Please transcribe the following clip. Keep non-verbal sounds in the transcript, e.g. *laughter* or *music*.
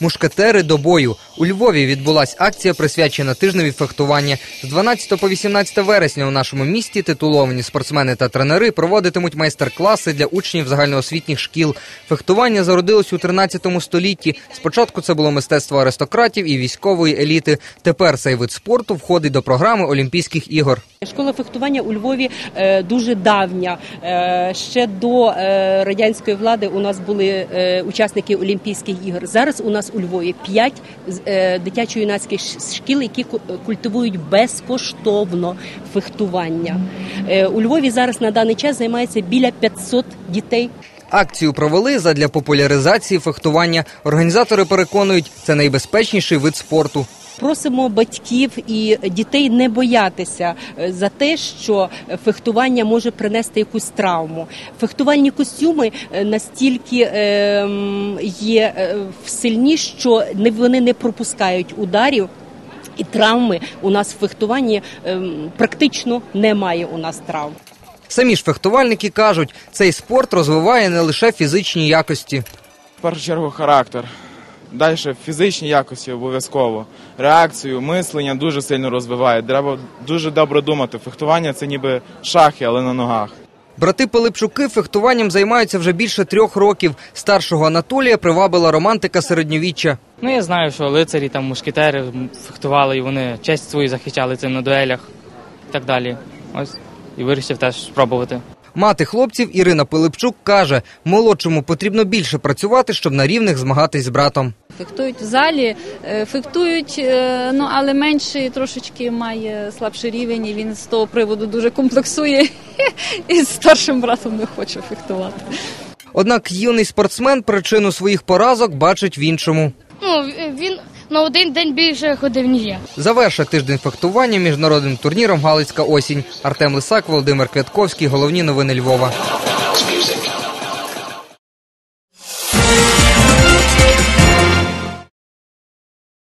Мушкетери до бою. У Львові відбулась акція, присвячена тижневі фехтування. З 12 по 18 вересня у нашому місті титуловані спортсмени та тренери проводитимуть майстер-класи для учнів загальноосвітніх шкіл. Фехтування зародилось у 13 столітті. Спочатку це було мистецтво аристократів і військової еліти. Тепер цей вид спорту входить до програми Олімпійських ігор. Школа фехтування у Львові е, дуже давня. Е, ще до е, радянської влади у нас були учасники Олімпійських ігор. Зараз у нас у Львові п'ять дитячо-юнацьких шкіл, які ку- культивують безкоштовно фехтування. У Львові зараз на даний час займається біля 500 дітей. Акцію провели задля популяризації фехтування. Організатори переконують, це найбезпечніший вид спорту. Просимо батьків і дітей не боятися е, за те, що фехтування може принести якусь травму. Фехтувальні костюми е, настільки е, є е, сильні, що не вони не пропускають ударів. І травми у нас в фехтуванні ем, практично немає у нас травм. Самі ж фехтувальники кажуть, цей спорт розвиває не лише фізичні якості. В першу чергу характер. Далі фізичні якості обов'язково. Реакцію, мислення дуже сильно розвиває. Треба дуже добре думати. Фехтування це ніби шахи, але на ногах. Брати Пилипчуки фехтуванням займаються вже більше трьох років. Старшого Анатолія привабила романтика середньовіччя. Ну, я знаю, що лицарі, там, мушкетери фехтували, і вони честь свою захищали цим на дуелях і так далі. Ось і вирішив теж спробувати. Мати хлопців Ірина Пилипчук каже, молодшому потрібно більше працювати, щоб на рівних змагатись з братом. Фехтують в залі, е, фехтують, е, ну але менший трошечки має слабший рівень, і він з того приводу дуже комплексує *laughs* і з старшим братом не хоче фехтувати. Однак юний спортсмен причину своїх поразок бачить в іншому. Ну, на один день більше ходив, ніж я. Завершить тиждень фехтування міжнародним турніром Галицька осінь. Артем Лисак, Володимир Квятковський. Головні новини Львова.